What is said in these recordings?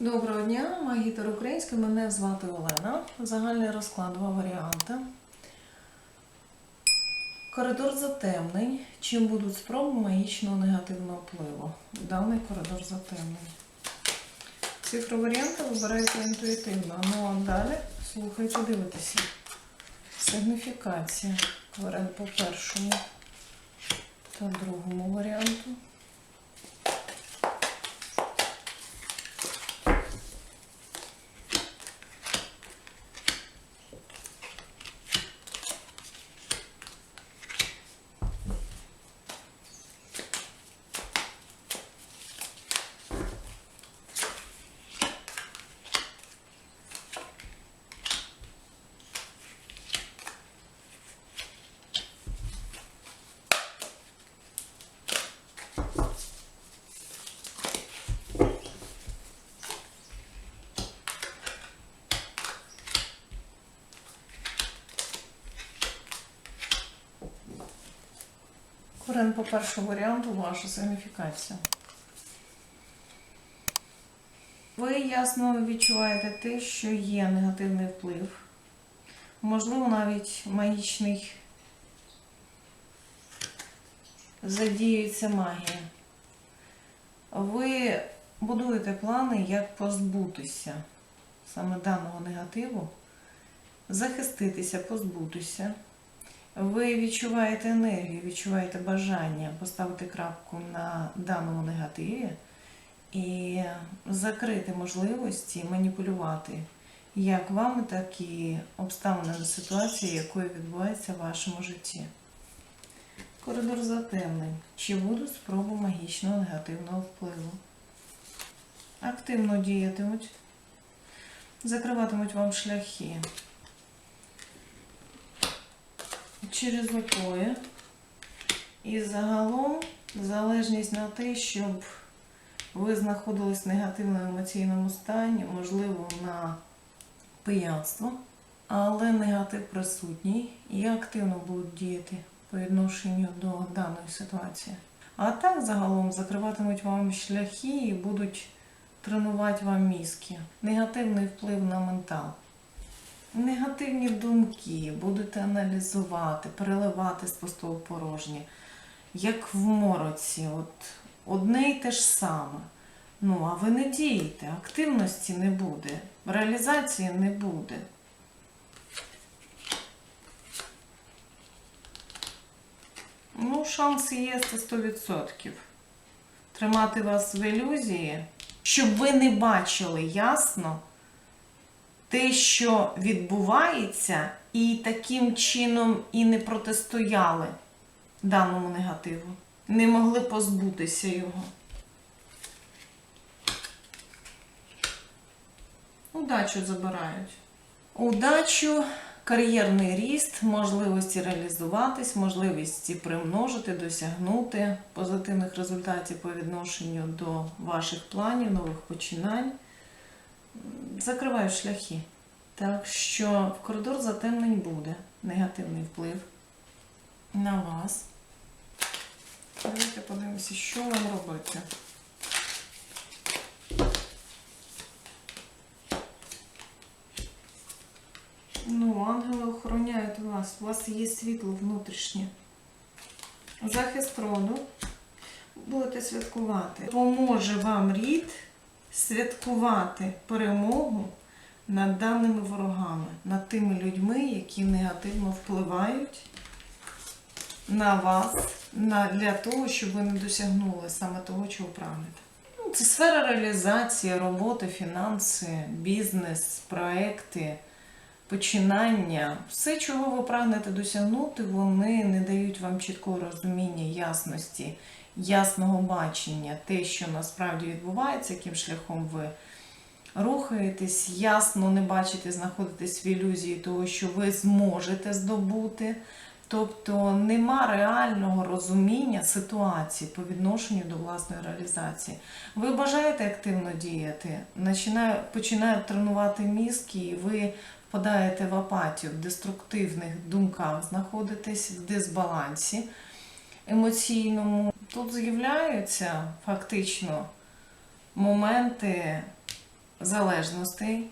Доброго дня, магітер український. Мене звати Олена. Загальний розклад два варіанти. Коридор затемний. Чим будуть спроби магічного негативного впливу? Даний коридор затемний. Цифри варіанти вибираєте інтуїтивно. Ну а далі слухайте, дивитеся. Сигніфікація. По першому та другому варіанту. Корен по першому варіанту ваша сигніфікація. Ви ясно відчуваєте те, що є негативний вплив. Можливо, навіть магічний задіюється магія. Ви будуєте плани, як позбутися саме даного негативу, захиститися, позбутися. Ви відчуваєте енергію, відчуваєте бажання поставити крапку на даному негативі і закрити можливості маніпулювати як вами, так і обставинами ситуації, якою відбувається в вашому житті. Коридор затемний. Чи будуть спроби магічного негативного впливу? Активно діятимуть, закриватимуть вам шляхи. Через опої. І загалом залежність на те, щоб ви знаходились в негативному емоційному стані, можливо, на пияцтво, але негатив присутній і активно будуть діяти по відношенню до даної ситуації. А так загалом закриватимуть вам шляхи і будуть тренувати вам мізки. Негативний вплив на ментал. Негативні думки будете аналізувати, переливати з пустого порожнє, як в мороці, от одне й те ж саме. Ну, а ви не дієте, активності не буде, реалізації не буде. Ну, шанс є це 100%. Тримати вас в ілюзії, щоб ви не бачили ясно те, що відбувається, і таким чином і не протистояли даному негативу. Не могли позбутися його. Удачу забирають. Удачу, кар'єрний ріст, можливості реалізуватись, можливості примножити, досягнути позитивних результатів по відношенню до ваших планів, нових починань закриваю шляхи. Так що в коридор затемнень буде негативний вплив на вас. Давайте подивимося, що вам робити. Ну, ангели охороняють вас. У вас є світло внутрішнє. Захист роду. Будете святкувати. Поможе вам рід святкувати перемогу над даними ворогами, над тими людьми, які негативно впливають на вас на, для того, щоб ви не досягнули саме того, чого прагнете. Ну, Це сфера реалізації, роботи, фінанси, бізнес, проекти, починання. Все, чого ви прагнете досягнути, вони не дають вам чіткого розуміння, ясності ясного бачення, те, що насправді відбувається, яким шляхом ви рухаєтесь, ясно не бачите, знаходитесь в ілюзії того, що ви зможете здобути. Тобто нема реального розуміння ситуації по відношенню до власної реалізації. Ви бажаєте активно діяти, починають тренувати мізки, і ви впадаєте в апатію, в деструктивних думках, знаходитесь в дисбалансі емоційному. Тут з'являються фактично моменти залежностей,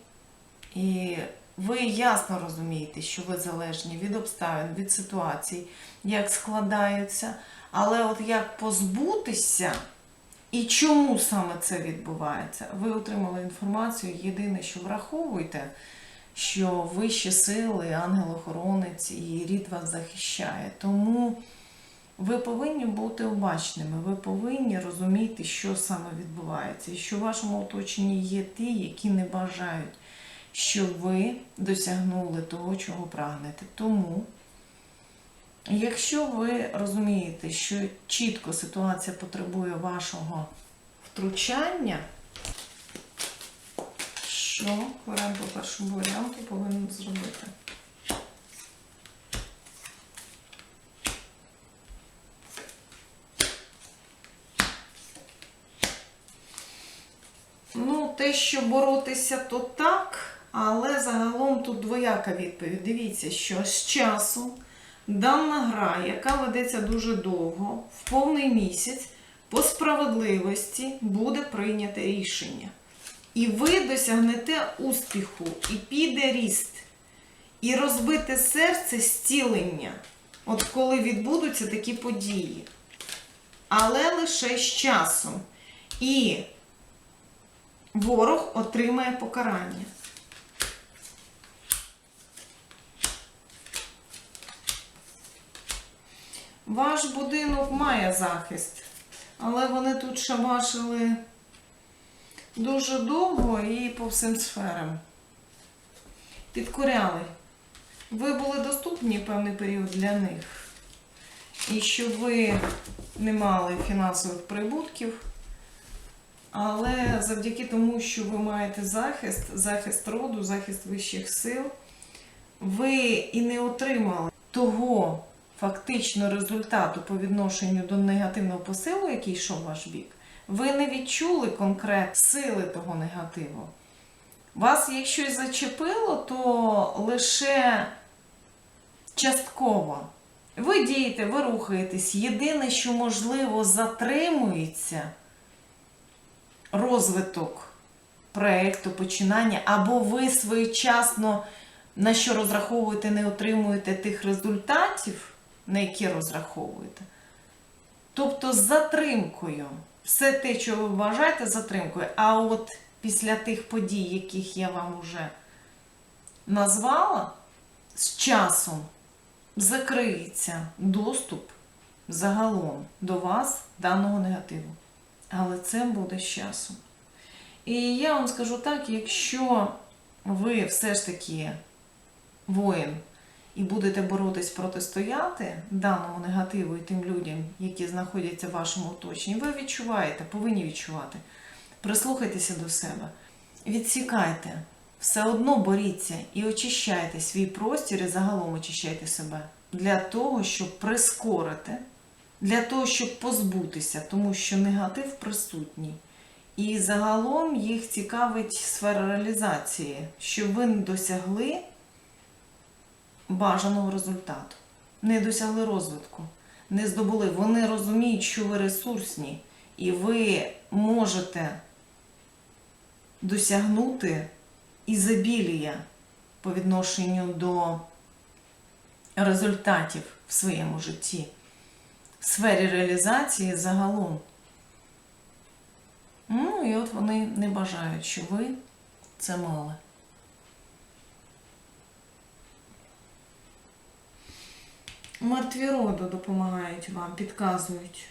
і ви ясно розумієте, що ви залежні від обставин, від ситуацій, як складаються, але от як позбутися і чому саме це відбувається, ви отримали інформацію. Єдине, що враховуйте, що вищі сили, ангел-охоронець і рід вас захищає. Тому ви повинні бути обачними, ви повинні розуміти, що саме відбувається, і що в вашому оточенні є ті, які не бажають, щоб ви досягнули того, чого прагнете. Тому, якщо ви розумієте, що чітко ситуація потребує вашого втручання, що варіант по першому варіанту повинен зробити? Ну, те, що боротися, то так, але загалом тут двояка відповідь. Дивіться, що з часу дана гра, яка ведеться дуже довго, в повний місяць, по справедливості буде прийняте рішення. І ви досягнете успіху, і піде ріст. І розбите серце зцілення, от коли відбудуться такі події. Але лише з часом. І ворог отримає покарання. Ваш будинок має захист, але вони тут шабашили дуже довго і по всім сферам. Підкоряли. Ви були доступні певний період для них. І щоб ви не мали фінансових прибутків. Але завдяки тому, що ви маєте захист, захист роду, захист вищих сил, ви і не отримали того фактично результату по відношенню до негативного посилу, який йшов ваш бік, ви не відчули конкрет сили того негативу. Вас, якщо й зачепило, то лише частково. Ви дієте, ви рухаєтесь. Єдине, що можливо затримується розвиток проєкту, починання, або ви своєчасно на що розраховуєте, не отримуєте тих результатів, на які розраховуєте. Тобто з затримкою. Все те, що ви вважаєте, затримкою. А от після тих подій, яких я вам вже назвала, з часом закриється доступ загалом до вас даного негативу. Але це буде з часом. І я вам скажу так, якщо ви все ж таки воїн і будете боротись протистояти даному негативу і тим людям, які знаходяться в вашому оточенні, ви відчуваєте, повинні відчувати. Прислухайтеся до себе, відсікайте, все одно боріться і очищайте свій простір і загалом очищайте себе для того, щоб прискорити для того, щоб позбутися, тому що негатив присутній. І загалом їх цікавить сфера реалізації, щоб ви не досягли бажаного результату, не досягли розвитку, не здобули. Вони розуміють, що ви ресурсні, і ви можете досягнути ізобілія по відношенню до результатів в своєму житті в сфері реалізації загалом. Ну, і от вони не бажають, щоб ви це мали. Мертві роду допомагають вам, підказують.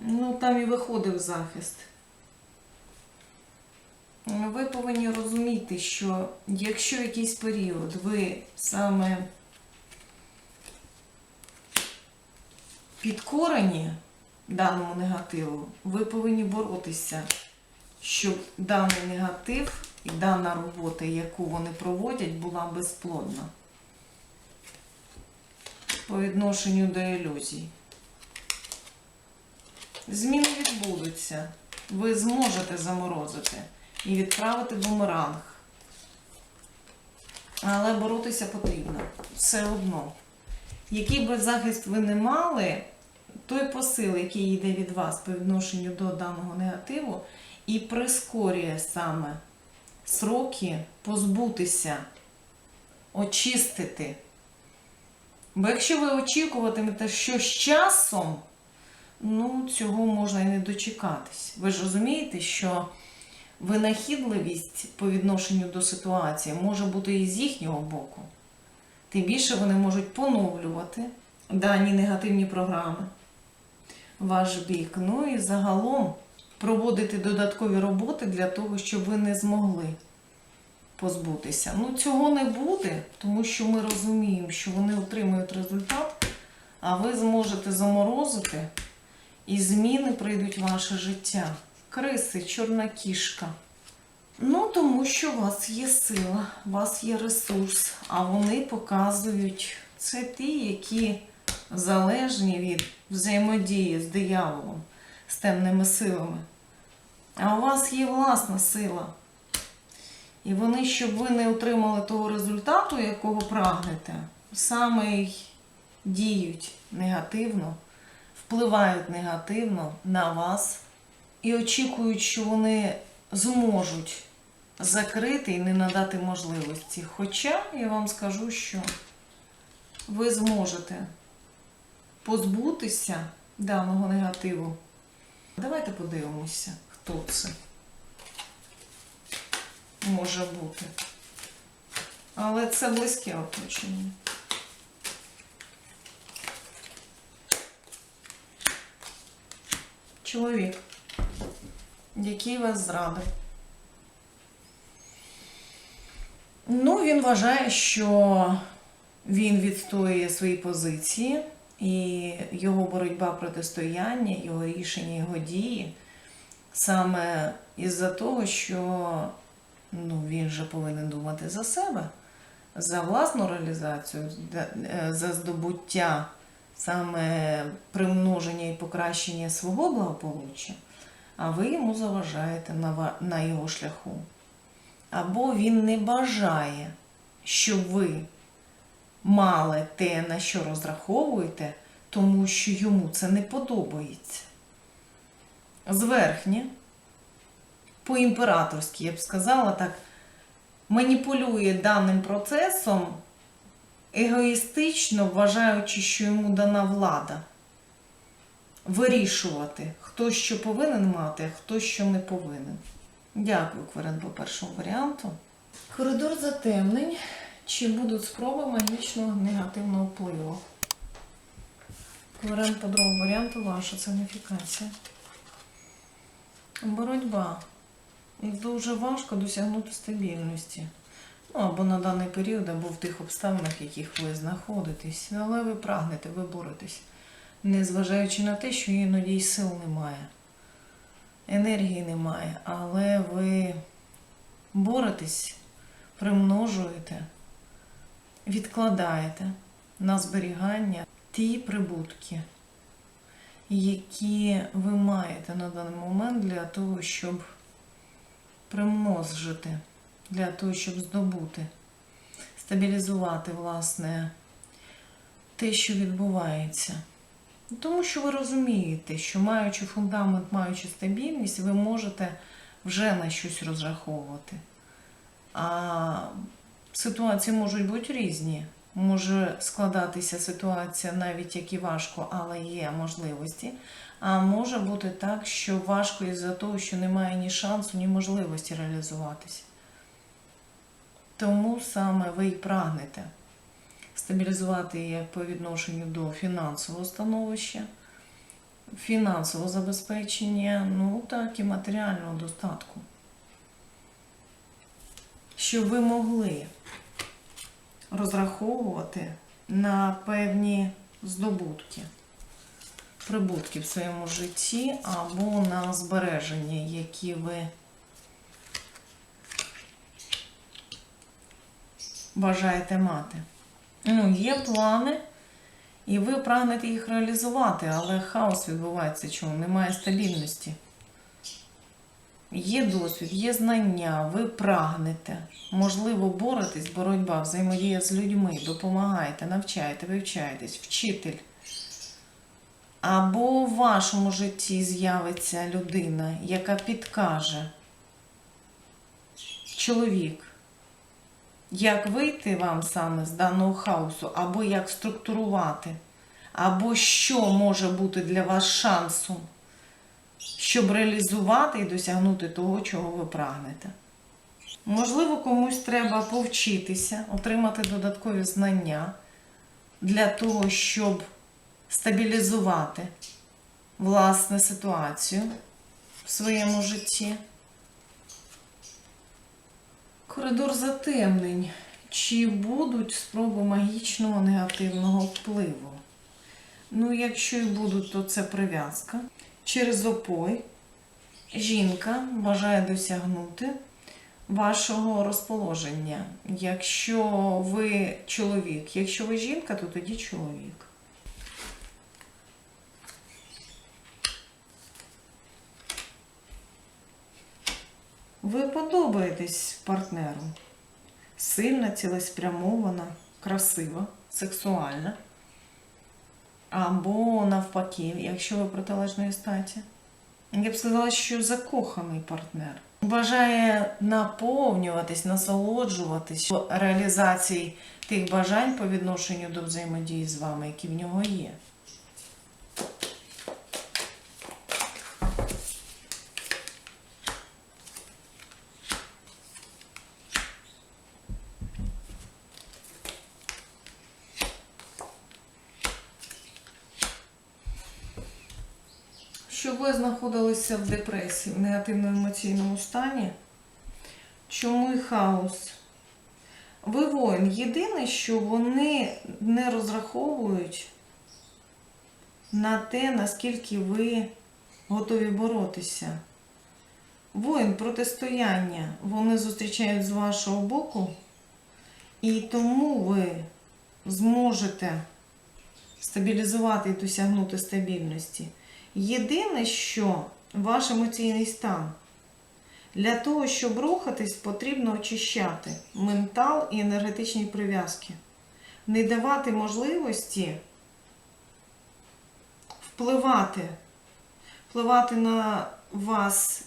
Ну, там і виходив захист. Ви повинні розуміти, що якщо якийсь період ви саме підкорені даному негативу, ви повинні боротися, щоб даний негатив і дана робота, яку вони проводять, була безплодна по відношенню до ілюзій. Зміни відбудуться. Ви зможете заморозити і відправити бумеранг. Але боротися потрібно все одно. Який би захист ви не мали, той посил, який йде від вас по відношенню до даного негативу, і прискорює саме сроки позбутися, очистити. Бо якщо ви очікуватимете, що з часом, ну, цього можна і не дочекатись. Ви ж розумієте, що винахідливість по відношенню до ситуації може бути і з їхнього боку. Тим більше вони можуть поновлювати дані негативні програми ваш бік. Ну і загалом проводити додаткові роботи для того, щоб ви не змогли позбутися. Ну, цього не буде, тому що ми розуміємо, що вони отримують результат, а ви зможете заморозити, і зміни прийдуть в ваше життя. Криси, чорна кішка. Ну, тому що у вас є сила, у вас є ресурс, а вони показують це ті, які залежні від взаємодії з дияволом, з темними силами. А у вас є власна сила. І вони, щоб ви не отримали того результату, якого прагнете, саме й діють негативно, впливають негативно на вас і очікують, що вони зможуть закрити і не надати можливості. Хоча я вам скажу, що ви зможете позбутися даного негативу. Давайте подивимося, хто це може бути. Але це близьке оточення. Чоловік, який вас зрадив. Ну, він вважає, що він відстоює свої позиції, і його боротьба протистояння, його рішення, його дії саме із-за того, що ну, він же повинен думати за себе, за власну реалізацію, за- здобуття саме примноження і покращення свого благополуччя, а ви йому заважаєте на його шляху. Або він не бажає, щоб ви мали те, на що розраховуєте, тому що йому це не подобається. Зверхнє, по-імператорськи, я б сказала так, маніпулює даним процесом, егоїстично вважаючи, що йому дана влада вирішувати, хто що повинен мати, а хто що не повинен. Дякую, Кверен, по першому варіанту. Коридор затемнень. Чи будуть спроби магічного негативного впливу? Кверен по другому варіанту ваша санифікація. Боротьба. Дуже важко досягнути стабільності. Ну, або на даний період, або в тих обставинах, в яких ви знаходитесь. Але ви прагнете, ви боретесь. Незважаючи на те, що іноді й сил немає, енергії немає, але ви боретесь, примножуєте, відкладаєте на зберігання ті прибутки, які ви маєте на даний момент для того, щоб примножити, для того, щоб здобути, стабілізувати, власне, те, що відбувається. Тому що ви розумієте, що маючи фундамент, маючи стабільність, ви можете вже на щось розраховувати. А ситуації можуть бути різні. Може складатися ситуація навіть як і важко, але є можливості. А може бути так, що важко із-за того, що немає ні шансу, ні можливості реалізуватися. Тому саме ви й прагнете стабілізувати як по відношенню до фінансового становища, фінансового забезпечення, ну так і матеріального достатку. Щоб ви могли розраховувати на певні здобутки, прибутки в своєму житті або на збереження, які ви бажаєте мати. Ну, є плани, і ви прагнете їх реалізувати, але хаос відбувається чому? Немає стабільності. Є досвід, є знання, ви прагнете. Можливо, боретесь, боротьба, взаємодія з людьми, допомагаєте, навчаєте, вивчаєтесь, вчитель. Або в вашому житті з'явиться людина, яка підкаже чоловік, як вийти вам саме з даного хаосу, або як структурувати, або що може бути для вас шансом, щоб реалізувати і досягнути того, чого ви прагнете. Можливо, комусь треба повчитися, отримати додаткові знання для того, щоб стабілізувати власне ситуацію в своєму житті. Коридор затемнень. Чи будуть спроби магічного негативного впливу? Ну, якщо і будуть, то це прив'язка. Через опой жінка бажає досягнути вашого розположення. Якщо ви чоловік, якщо ви жінка, то тоді чоловік. Ви подобаєтесь партнеру. Сильна, цілеспрямована, красива, сексуальна. Або навпаки, якщо ви протилежної статі. Я б сказала, що закоханий партнер. Бажає наповнюватись, насолоджуватись реалізації тих бажань по відношенню до взаємодії з вами, які в нього є. Щоб ви знаходилися в депресії, в негативному емоційному стані. Чому і хаос? Ви воїн. Єдине, що вони не розраховують на те, наскільки ви готові боротися. Воїн протистояння вони зустрічають з вашого боку, і тому ви зможете стабілізувати і досягнути стабільності. Єдине, що ваш емоційний стан. Для того, щоб рухатись, потрібно очищати ментал і енергетичні прив'язки. Не давати можливості впливати, впливати на вас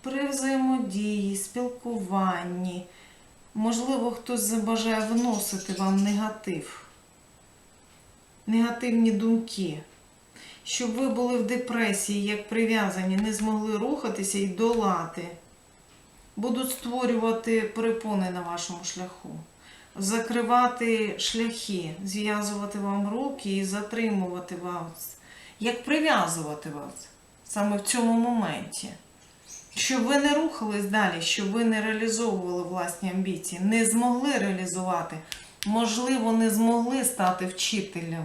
при взаємодії, спілкуванні. Можливо, хтось забажає вносити вам негатив, негативні думки щоб ви були в депресії, як прив'язані, не змогли рухатися і долати. Будуть створювати перепони на вашому шляху, закривати шляхи, зв'язувати вам руки і затримувати вас, як прив'язувати вас саме в цьому моменті. Щоб ви не рухались далі, щоб ви не реалізовували власні амбіції, не змогли реалізувати, можливо, не змогли стати вчителем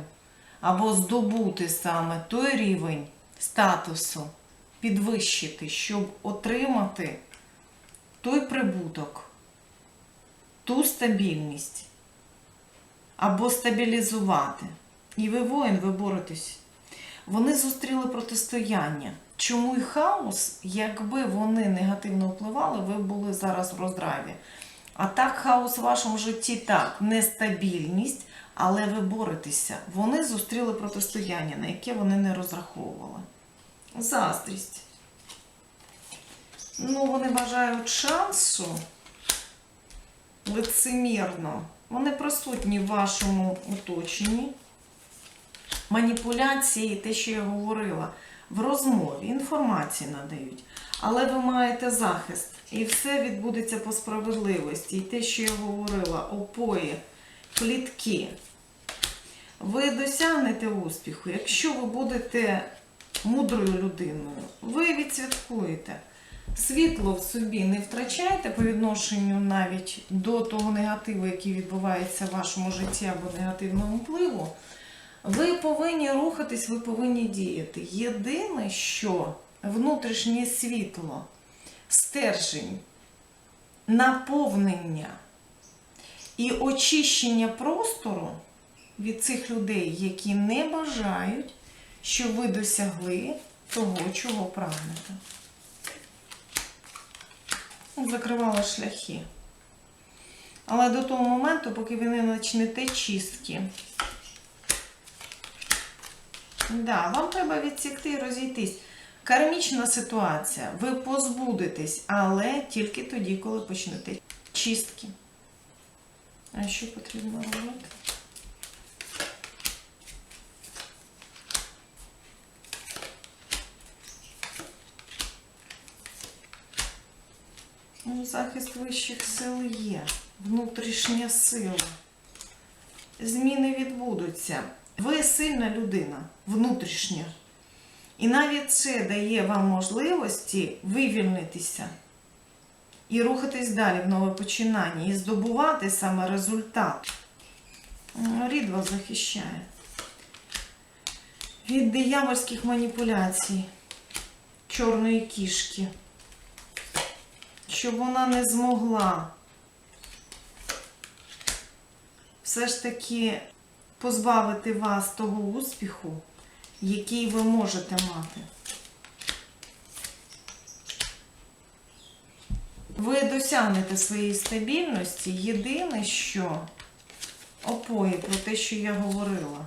або здобути саме той рівень статусу, підвищити, щоб отримати той прибуток, ту стабільність, або стабілізувати. І ви воїн, ви боретесь. Вони зустріли протистояння. Чому і хаос, якби вони негативно впливали, ви були зараз в роздраві. А так, хаос в вашому житті так, нестабільність, але ви боретеся. Вони зустріли протистояння, на яке вони не розраховували. Заздрість. Ну, вони бажають шансу лицемірно. Вони присутні в вашому оточенні. Маніпуляції, те, що я говорила, в розмові, інформації надають. Але ви маєте захист. І все відбудеться по справедливості. І те, що я говорила, опої, плітки. Ви досягнете успіху, якщо ви будете мудрою людиною, ви відсвяткуєте. Світло в собі не втрачайте по відношенню навіть до того негативу, який відбувається в вашому житті або негативного впливу. Ви повинні рухатись, ви повинні діяти. Єдине, що внутрішнє світло, стержень, наповнення і очищення простору від цих людей, які не бажають, щоб ви досягли того, чого прагнете. Закривала шляхи. Але до того моменту, поки ви не почнете чистки, Да, вам треба відсікти і розійтись. Кармічна ситуація. Ви позбудетесь, але тільки тоді, коли почнете чистки. А що потрібно робити? Ну, захист вищих сил є, внутрішня сила. Зміни відбудуться. Ви сильна людина, внутрішня. І навіть це дає вам можливості вивільнитися і рухатись далі в нове починання, і здобувати саме результат. Рід вас захищає. Від диявольських маніпуляцій, чорної кішки, щоб вона не змогла все ж таки позбавити вас того успіху, який ви можете мати. Ви досягнете своєї стабільності. Єдине, що опої про те, що я говорила.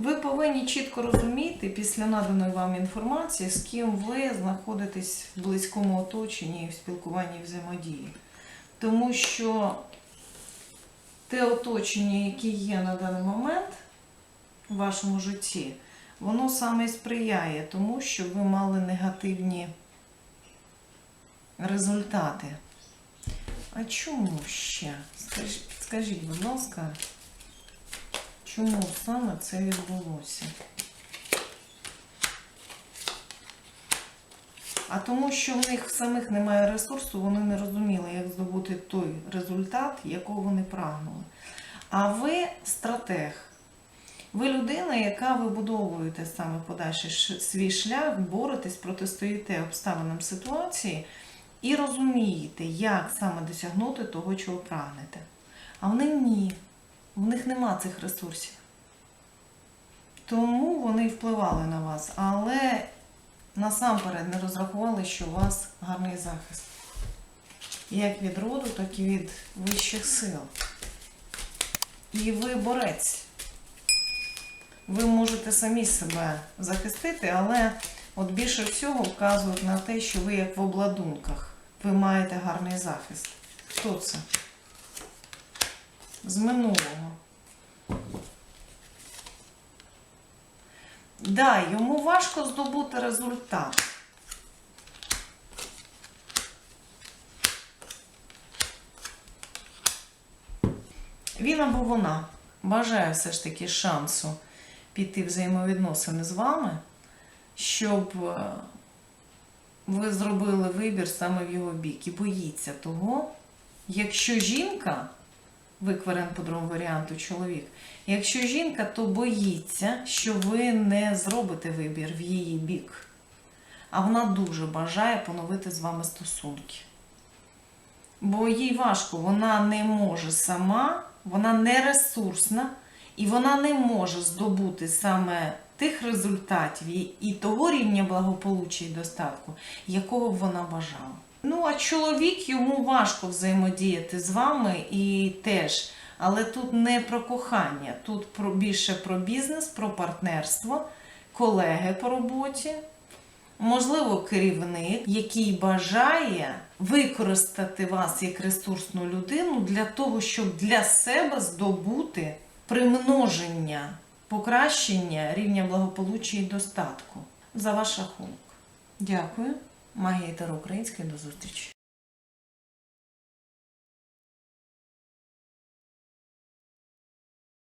Ви повинні чітко розуміти після наданої вам інформації, з ким ви знаходитесь в близькому оточенні, в спілкуванні і взаємодії. Тому що те оточення, яке є на даний момент в вашому житті, воно саме і сприяє тому, щоб ви мали негативні результати. А чому ще? Скажіть будь ласка, чому саме це відбулося? А тому, що в них самих немає ресурсу, вони не розуміли, як здобути той результат, якого вони прагнули. А ви стратег. Ви людина, яка вибудовуєте саме подальший свій шлях, боретесь, протистоїте обставинам ситуації і розумієте, як саме досягнути того, чого прагнете. А в них ні. В них нема цих ресурсів. Тому вони впливали на вас. Але насамперед не розрахували, що у вас гарний захист. Як від роду, так і від вищих сил. І ви борець. Ви можете самі себе захистити, але от більше всього вказують на те, що ви як в обладунках. Ви маєте гарний захист. Хто це? З минулого. Да, йому важко здобути результат. Він або вона бажає все ж таки шансу піти взаємовідносини з вами, щоб е, ви зробили вибір саме в його бік і боїться того, якщо жінка, викварен по другому варіанту чоловік, якщо жінка, то боїться, що ви не зробите вибір в її бік. А вона дуже бажає поновити з вами стосунки. Бо їй важко, вона не може сама, вона не ресурсна, і вона не може здобути саме тих результатів і- того рівня благополуччя і достатку, якого вона бажала. Ну, а чоловік йому важко взаємодіяти з вами і теж. Але тут не про кохання, тут про, більше про бізнес, про партнерство, колеги по роботі. Можливо, керівник, який бажає використати вас як ресурсну людину для того, щоб для себе здобути примноження, покращення рівня благополуччя і достатку за ваш рахунок. Дякую. Магія Таро Української. До зустрічі.